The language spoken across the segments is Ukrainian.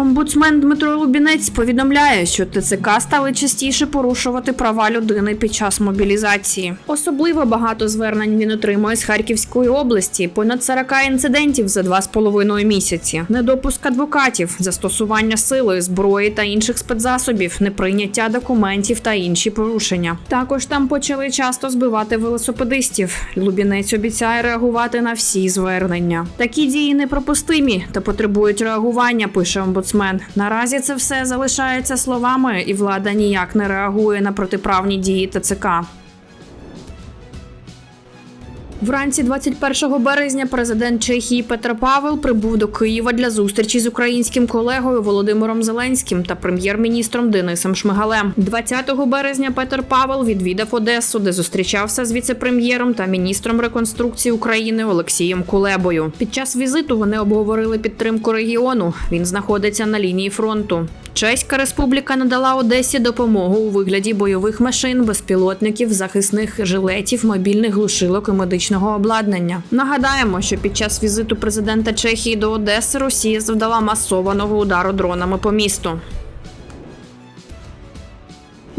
Омбудсмен Дмитро Лубінець повідомляє, що ТЦК стали частіше порушувати права людини під час мобілізації. Особливо багато звернень він отримує з Харківської області. Понад 40 інцидентів за два з половиною місяці. Недопуск адвокатів, застосування сили, зброї та інших спецзасобів, неприйняття документів та інші порушення. Також там почали часто збивати велосипедистів. Лубінець обіцяє реагувати на всі звернення. Такі дії непропустимі та потребують реагування. Пише омбудсмен. Наразі це все залишається словами, і влада ніяк не реагує на протиправні дії ТЦК. Вранці 21 березня президент Чехії Петр Павел прибув до Києва для зустрічі з українським колегою Володимиром Зеленським та прем'єр-міністром Денисом Шмигалем. 20 березня Петр Павел відвідав Одесу, де зустрічався з віце-прем'єром та міністром реконструкції України Олексієм Кулебою. Під час візиту вони обговорили підтримку регіону. Він знаходиться на лінії фронту. Чеська республіка надала Одесі допомогу у вигляді бойових машин, безпілотників, захисних жилетів, мобільних глушилок і медичного обладнання. Нагадаємо, що під час візиту президента Чехії до Одеси Росія завдала масованого удару дронами по місту.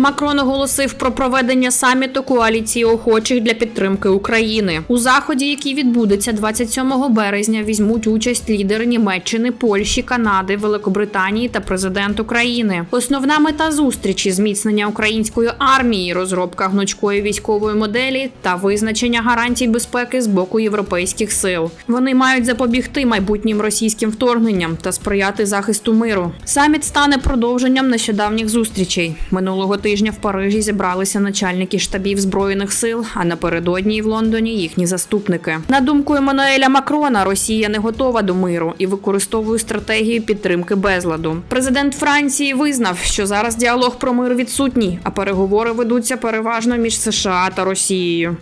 Макрон оголосив про проведення саміту коаліції охочих для підтримки України. У заході, який відбудеться 27 березня, візьмуть участь лідери Німеччини, Польщі, Канади, Великобританії та президент України. Основна мета зустрічі зміцнення української армії, розробка гнучкої військової моделі та визначення гарантій безпеки з боку європейських сил. Вони мають запобігти майбутнім російським вторгненням та сприяти захисту миру. Саміт стане продовженням нещодавніх зустрічей. Минулого тижня в Парижі зібралися начальники штабів збройних сил, а напередодні в Лондоні їхні заступники. На думку Еммануеля Макрона, Росія не готова до миру і використовує стратегію підтримки безладу. Президент Франції визнав, що зараз діалог про мир відсутній, а переговори ведуться переважно між США та Росією.